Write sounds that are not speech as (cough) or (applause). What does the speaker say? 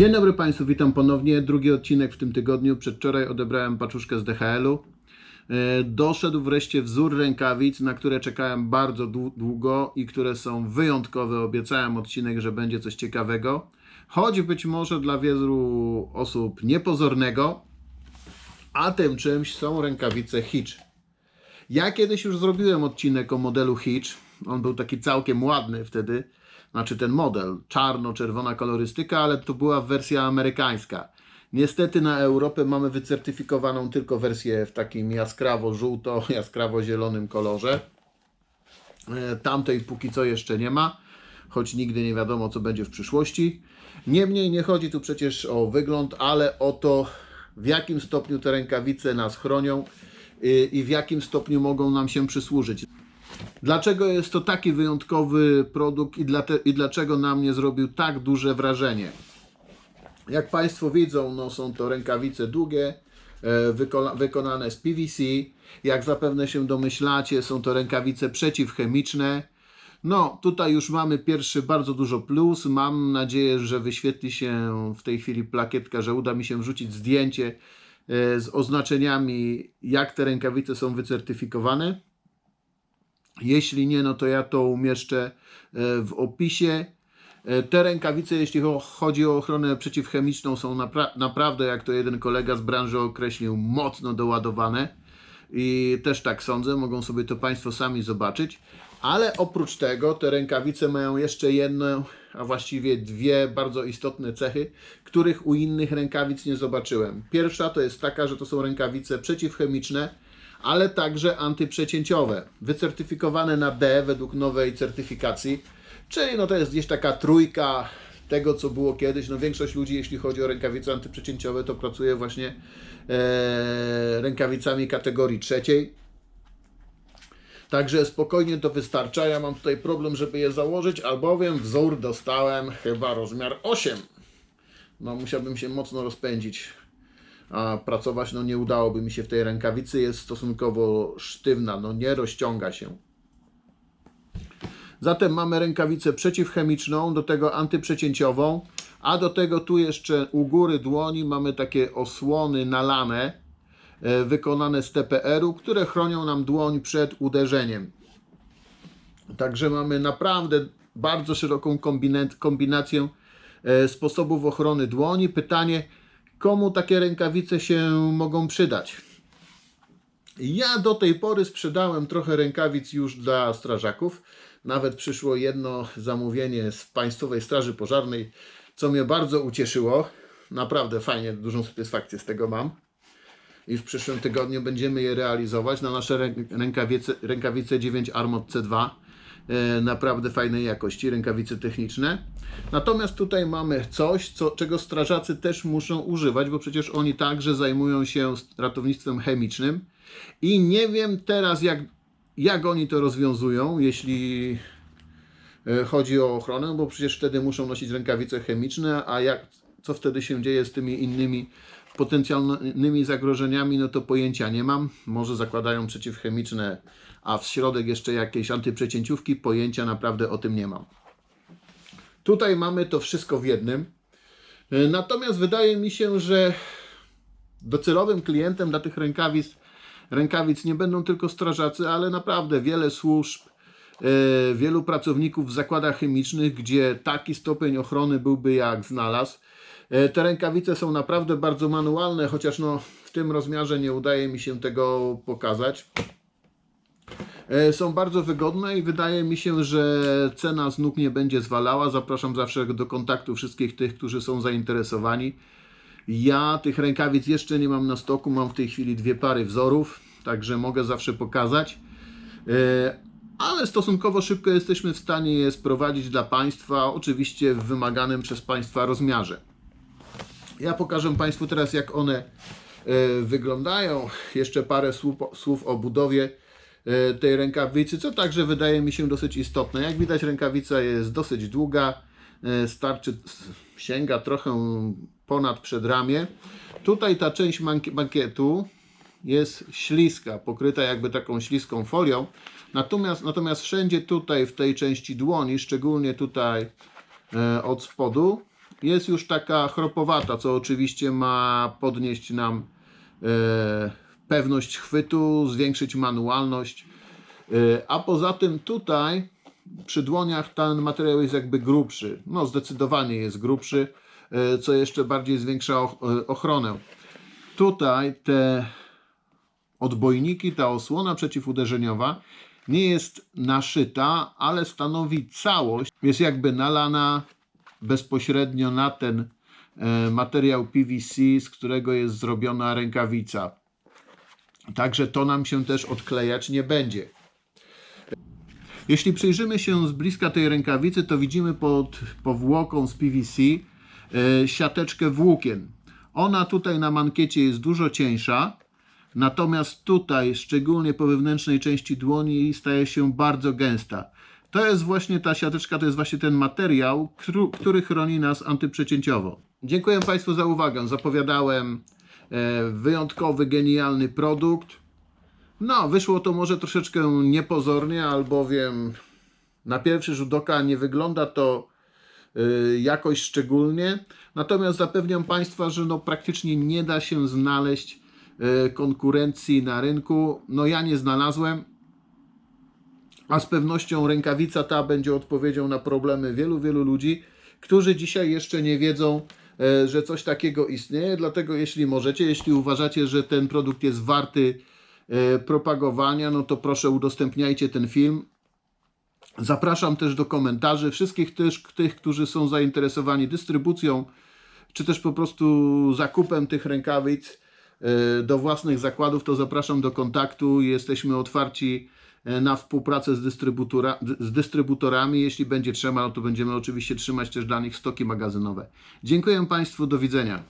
Dzień dobry Państwu, witam ponownie. Drugi odcinek w tym tygodniu. Przedwczoraj odebrałem paczuszkę z DHL-u. E, Doszedł wreszcie wzór rękawic, na które czekałem bardzo dłu- długo i które są wyjątkowe. Obiecałem odcinek, że będzie coś ciekawego. Choć być może dla wielu osób niepozornego, a tym czymś są rękawice Hitch. Ja kiedyś już zrobiłem odcinek o modelu Hitch. On był taki całkiem ładny wtedy. Znaczy ten model, czarno-czerwona kolorystyka, ale to była wersja amerykańska. Niestety na Europę mamy wycertyfikowaną tylko wersję w takim jaskrawo-żółto, (laughs) jaskrawo-zielonym kolorze. E, Tamtej póki co jeszcze nie ma, choć nigdy nie wiadomo, co będzie w przyszłości. Niemniej nie chodzi tu przecież o wygląd, ale o to, w jakim stopniu te rękawice nas chronią y, i w jakim stopniu mogą nam się przysłużyć. Dlaczego jest to taki wyjątkowy produkt i, dlate, i dlaczego na mnie zrobił tak duże wrażenie? Jak Państwo widzą, no są to rękawice długie, e, wykona, wykonane z PVC. Jak zapewne się domyślacie, są to rękawice przeciwchemiczne. No, tutaj już mamy pierwszy bardzo dużo plus. Mam nadzieję, że wyświetli się w tej chwili plakietka, że uda mi się wrzucić zdjęcie e, z oznaczeniami, jak te rękawice są wycertyfikowane. Jeśli nie, no to ja to umieszczę e, w opisie. E, Te rękawice, jeśli cho- chodzi o ochronę przeciwchemiczną, są napra- naprawdę, jak to jeden kolega z branży określił, mocno doładowane. I też tak sądzę, mogą sobie to Państwo sami zobaczyć. Ale oprócz tego, te rękawice mają jeszcze jedną, a właściwie dwie bardzo istotne cechy, których u innych rękawic nie zobaczyłem. Pierwsza to jest taka, że to są rękawice przeciwchemiczne, ale także antyprzecięciowe, wycertyfikowane na D według nowej certyfikacji, czyli no to jest gdzieś taka trójka tego, co było kiedyś. No większość ludzi, jeśli chodzi o rękawice antyprzecięciowe, to pracuje właśnie e, rękawicami kategorii trzeciej. Także spokojnie to wystarcza. Ja mam tutaj problem, żeby je założyć, albowiem wzór dostałem chyba rozmiar 8. No musiałbym się mocno rozpędzić a pracować no nie udałoby mi się w tej rękawicy, jest stosunkowo sztywna, no nie rozciąga się. Zatem mamy rękawicę przeciwchemiczną, do tego antyprzecięciową, a do tego tu jeszcze u góry dłoni mamy takie osłony nalane, e, wykonane z TPR-u, które chronią nam dłoń przed uderzeniem. Także mamy naprawdę bardzo szeroką kombinację e, sposobów ochrony dłoni. Pytanie, komu takie rękawice się mogą przydać? Ja do tej pory sprzedałem trochę rękawic już dla strażaków. Nawet przyszło jedno zamówienie z Państwowej Straży Pożarnej, co mnie bardzo ucieszyło. Naprawdę fajnie, dużą satysfakcję z tego mam. I w przyszłym tygodniu będziemy je realizować na nasze rę- rękawice, rękawice 9 Armot C2. E, naprawdę fajnej jakości, rękawice techniczne. Natomiast tutaj mamy coś, co, czego strażacy też muszą używać, bo przecież oni także zajmują się ratownictwem chemicznym. I nie wiem teraz, jak, jak oni to rozwiązują, jeśli e, chodzi o ochronę, bo przecież wtedy muszą nosić rękawice chemiczne, a jak, co wtedy się dzieje z tymi innymi potencjalnymi zagrożeniami, no to pojęcia nie mam. Może zakładają przeciwchemiczne, a w środek jeszcze jakieś antyprzecięciówki, pojęcia naprawdę o tym nie mam. Tutaj mamy to wszystko w jednym. E, Natomiast wydaje mi się, że docelowym klientem dla tych rękawic, rękawic nie będą tylko strażacy, ale naprawdę wiele służb, e, wielu pracowników w zakładach chemicznych, gdzie taki stopień ochrony byłby jak znalazł. E, Te rękawice są naprawdę bardzo manualne, chociaż no, w tym rozmiarze nie udaje mi się tego pokazać. E, Są bardzo wygodne i wydaje mi się, że cena z nóg nie będzie zwalała. Zapraszam zawsze do kontaktu wszystkich tych, którzy są zainteresowani. Ja tych rękawic jeszcze nie mam na stoku, mam w tej chwili dwie pary wzorów, także mogę zawsze pokazać. E, Ale stosunkowo szybko jesteśmy w stanie je sprowadzić dla Państwa, oczywiście w wymaganym przez Państwa rozmiarze. Ja pokażę Państwu teraz, jak one e, wyglądają. Jeszcze parę słów, słów o budowie tej rękawicy, co także wydaje mi się dosyć istotne. Jak widać, rękawica jest dosyć długa, e, starczy, sięga trochę ponad przedramię. Tutaj ta część makietu jest śliska, pokryta jakby taką śliską folią. Natomiast, natomiast wszędzie tutaj w tej części dłoni, szczególnie tutaj e, od spodu, jest już taka chropowata, co oczywiście ma podnieść nam e, pewność chwytu, zwiększyć manualność. E, a poza tym tutaj przy dłoniach ten materiał jest jakby grubszy. No zdecydowanie jest grubszy, e, co jeszcze bardziej zwiększa e, ochronę. Tutaj te odbojniki, ta osłona przeciwuderzeniowa nie jest naszyta, ale stanowi całość. Jest jakby nalana bezpośrednio na ten materiał PVC, z którego jest zrobiona rękawica. Także to nam się też odklejać nie będzie. Jeśli przyjrzymy się z bliska tej rękawicy, to widzimy pod powłoką z PVC e, siateczkę włókien. Ona tutaj na mankiecie jest dużo cieńsza, natomiast tutaj, szczególnie po wewnętrznej części dłoni, staje się bardzo gęsta. To jest właśnie ta siateczka, to jest właśnie ten materiał, któ- który chroni nas antyprzecięciowo. Dziękuję Państwu za uwagę. Zapowiadałem wyjątkowy, genialny produkt. No, wyszło to może troszeczkę niepozornie, albowiem na pierwszy rzut oka nie wygląda to y, jakoś szczególnie. Natomiast zapewniam Państwa, że no praktycznie nie da się znaleźć y, konkurencji na rynku. No ja nie znalazłem, a z pewnością rękawica ta będzie odpowiedzią na problemy wielu, wielu ludzi, którzy dzisiaj jeszcze nie wiedzą, e, że coś takiego istnieje. Dlatego jeśli możecie, jeśli uważacie, że ten produkt jest warty e, propagowania, no to proszę udostępniajcie ten film. Zapraszam też do komentarzy wszystkich też tych, którzy są zainteresowani dystrybucją, czy też po prostu zakupem tych rękawic e, do własnych zakładów, to zapraszam do kontaktu. Jesteśmy otwarci e, na współpracę z, dystrybutora, z dystrybutorami. Jeśli będzie trzeba, no to będziemy oczywiście trzymać też dla nich stoki magazynowe. Dziękuję Państwu, do widzenia.